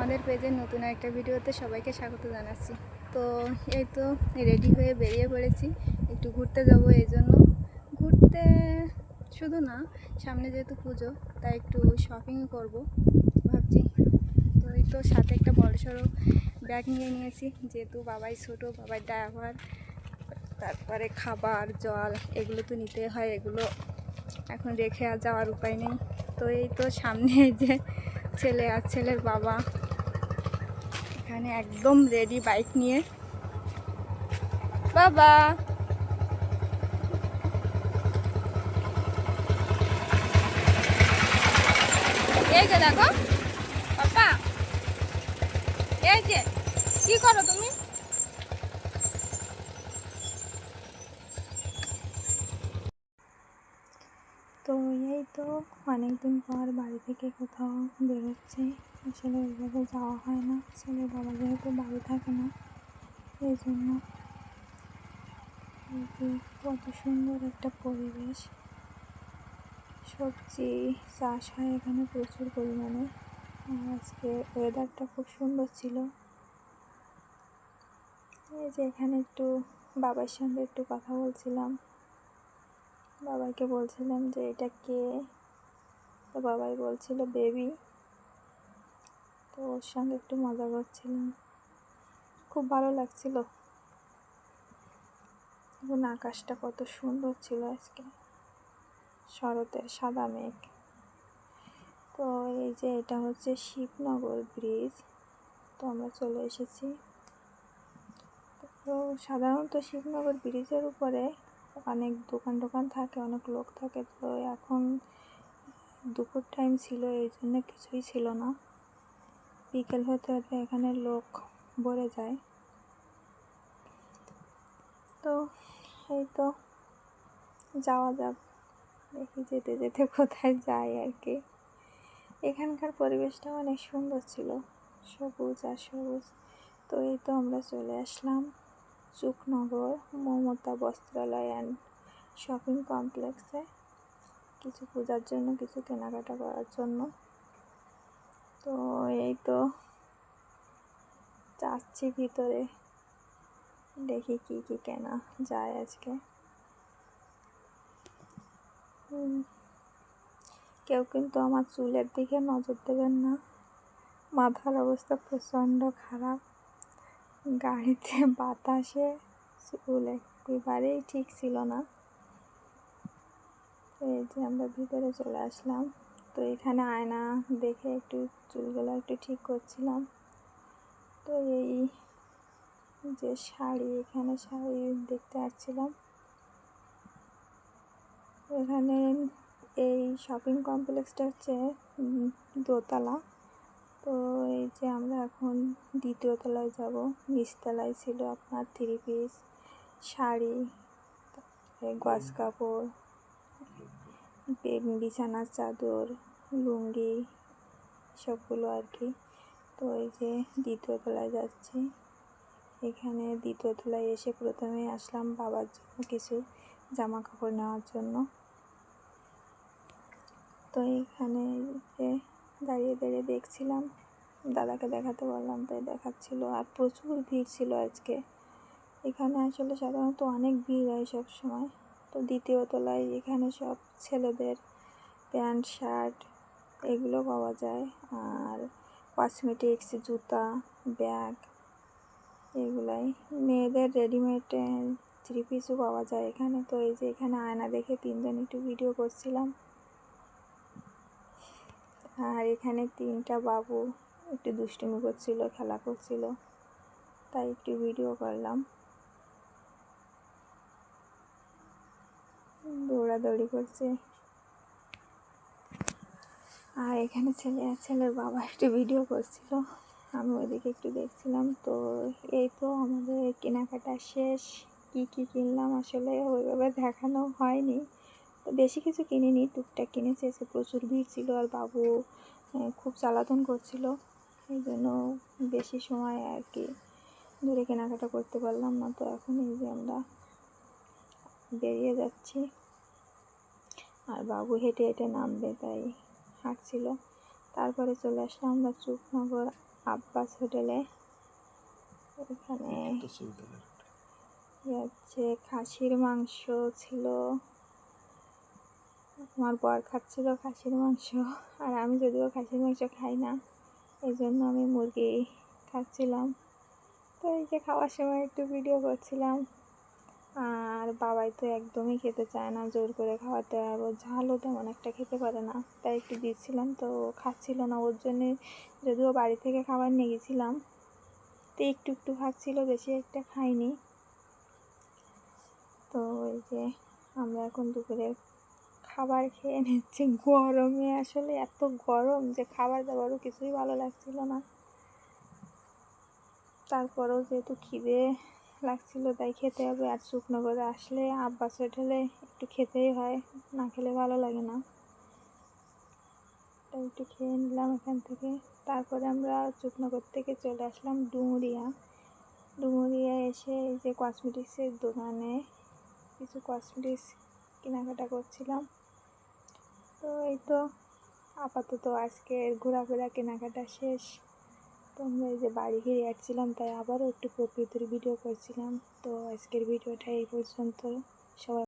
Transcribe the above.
আমাদের পেজের নতুন একটা ভিডিওতে সবাইকে স্বাগত জানাচ্ছি। তো এই তো রেডি হয়ে বেরিয়ে পড়েছি। একটু ঘুরতে যাব এই জন্য। ঘুরতে শুধু না, সামনে যেহেতু পুজো, তাই একটু শপিংও করব, ভাবছি। তো এই তো সাথে একটা বড় সড়ো ব্যাগ নিয়ে নিয়েছি, যেহেতু বাবাই ছোটো, বাবাই ড্রাইভার তারপরে খাবার, জল, এগুলো তো নিতে হয়, এগুলো এখন রেখে আর যাওয়ার উপায় নেই। তো এই তো সামনে যে ছেলে আর ছেলের বাবা এখানে একদম রেডি বাইক নিয়ে। বাবা। দেখো পাপা এই যে কি করো তুমি তো এই তো অনেকদিন পর বাড়ি থেকে কোথাও বেরোচ্ছি। আসলে ওইভাবে যাওয়া হয় না। ছেলের বাবা যেহেতু বাড়ি থাকে না, এই জন্য কত সুন্দর একটা পরিবেশ। সবজি চাষ হয় এখানে প্রচুর পরিমাণে। আজকে ওয়েদারটা খুব সুন্দর ছিল। এই যে এখানে একটু বাবার সঙ্গে একটু কথা বলছিলাম। বাবাকে বলছিলাম যে, এটা কে? তো বাবাই বলছিল, বেবি। তো ওর সঙ্গে একটু মজা করছিলাম। খুব ভালো লাগছিল। এবং আকাশটা কত সুন্দর ছিল আজকে। শরতের সাদা মেঘ। তো এই যে, এটা হচ্ছে শিবনগর ব্রিজ। তো আমরা চলে এসেছি। তো সাধারণত শিবনগর ব্রিজের উপরে অনেক দোকান টোকান থাকে, অনেক লোক থাকে। তো এখন দুপুর টাইম ছিল, এই জন্য কিছুই ছিল না। বিকেল হতে হতে এখানে লোক ভরে যায়। তো এই তো যাওয়া যাক, দেখি যেতে যেতে কোথায় যাই আর কি। এখানকার পরিবেশটা অনেক সুন্দর ছিল, সবুজ আর সবুজ। তো এই তো আমরা চলে আসলাম। চুকনগর মমতা বস্ত্রালয় অ্যান্ড শপিং কমপ্লেক্সে কিছু পূজার জন্য, কিছু কেনাকাটা করার জন্য। তো এই তো যাচ্ছি ভিতরে, দেখি কি কি কেনা যায় আজকে। কেউ কিন্তু আমার চুলের দিকে নজর দেবেন না। মাথার অবস্থা প্রচণ্ড খারাপ। গাড়িতে বাতাসে চুল একেবারেই ঠিক ছিল না। তো এই যে আমরা ভিতরে চলে আসলাম। তো এখানে আয়না দেখে একটু চুলগুলো একটু ঠিক করছিলাম। তো এই যে শাড়ি, এখানে শাড়ি দেখতে আসছিলাম। এখানে এই শপিং কমপ্লেক্সটা হচ্ছে দোতলা। তো এই যে আমরা এখন দ্বিতীয় তলায় যাব। নিচতলায় ছিল আপনার থ্রি পিস শাড়ি গজ কাপড় বিছানার চাদর, লুঙ্গি, সবগুলো আর কি। তো এই যে দ্বিতীয় তলায় যাচ্ছি। এখানে দ্বিতীয় তলায় এসে প্রথমে আসলাম বাবার জন্য কিছু জামা কাপড় নেওয়ার জন্য। তো এখানে যে দাঁড়িয়ে দাঁড়িয়ে দেখছিলাম। দাদাকে দেখাতে বললাম, তাই দেখাচ্ছিল। আর প্রচুর ভিড় ছিল আজকে। এখানে আসলে সাধারণত অনেক ভিড় হয় সব সময় তো দ্বিতীয় তলায় এখানে সব ছেলেদের প্যান্ট, শার্ট এগুলো পাওয়া যায়। আর কসমেটিক্স, জুতা, ব্যাগ এগুলাই। মেয়েদের রেডিমেড থ্রি পিসও পাওয়া যায় এখানে। তো এই যে এখানে আয়না দেখে তিনজন একটু ভিডিও করছিলাম। আর এখানে তিনটা বাবু একটু দুষ্টুমি করছিল, খেলা করছিল, তাই একটু ভিডিও করলাম। দৌড়াদৌড়ি করছে। আর এখানে ছেলে, ছেলের বাবা একটু ভিডিও করছিল, আমি ওইদিকে একটু দেখছিলাম। তো এই তো আমাদের কেনাকাটা শেষ, কি কি কিনলাম আসলে ওইভাবে দেখানো হয়নি। তো বেশি কিছু কিনিনি টুকটাক কিনেছি আজকে প্রচুর ভিড় ছিল আর বাবু খুব জ্বালাতন করছিল। এই জন্য বেশি সময় আর কি ধরে কেনাকাটা করতে পারলাম না। তো এখন এই যে আমরা বেরিয়ে যাচ্ছি। আর বাবু হেঁটে হেঁটে নামবে তাই হাঁটছিল। তারপরে চলে আসলাম আমরা চুপনগর আব্বাস হোটেলে। এখানে হচ্ছে খাসির মাংস ছিল। আমার বর খাচ্ছিল খাসির মাংস, আর আমি যদিও খাসির মাংস খাই না এই জন্য আমি মুরগি খাচ্ছিলাম। তো এই যে খাওয়ার সময় একটু ভিডিও করছিলাম, আর বাবাই তো একদমই খেতে চায় না, জোর করে খাওয়াতে আর ও ঝালও তেমন একটা খেতে পারে না, তাই একটু দিচ্ছিলাম, তো খাচ্ছিল না, ওর জন্যে যদিও বাড়ি থেকে খাবার নিয়ে গেছিলাম, তো একটু একটু খাচ্ছিল বেশি একটা খাইনি। তো এই যে আমরা এখন দুপুরের খাবার খেয়ে নিচ্ছি। গরমে আসলে এত গরম যে খাবার দাবারও কিছুই ভালো লাগছিল না। তারপরেও যেহেতু খিদে লাগছিল, তাই খেতে হবে। আর শুকনো করে আসলে আব্বাস হোটেলে একটু খেতেই হয়, না খেলে ভালো লাগে না। তাই একটু খেয়ে নিলাম এখান থেকে। তারপরে আমরা শুকনগর থেকে চলে আসলাম ডুমুরিয়া। ডুমুরিয়া এসে এই যে কসমেটিক্সের দোকানে কিছু কসমেটিক্স কেনাকাটা করছিলাম। এই তো আপাতত আজকে ঘোরাফেরা, কেনাকাটা শেষ। তো আমরা এই যে বাড়ি ফিরে যাচ্ছিলাম তাই আবারও একটু প্রকৃতির ভিডিও করছিলাম। তো আজকের ভিডিওটা এই পর্যন্ত সবাই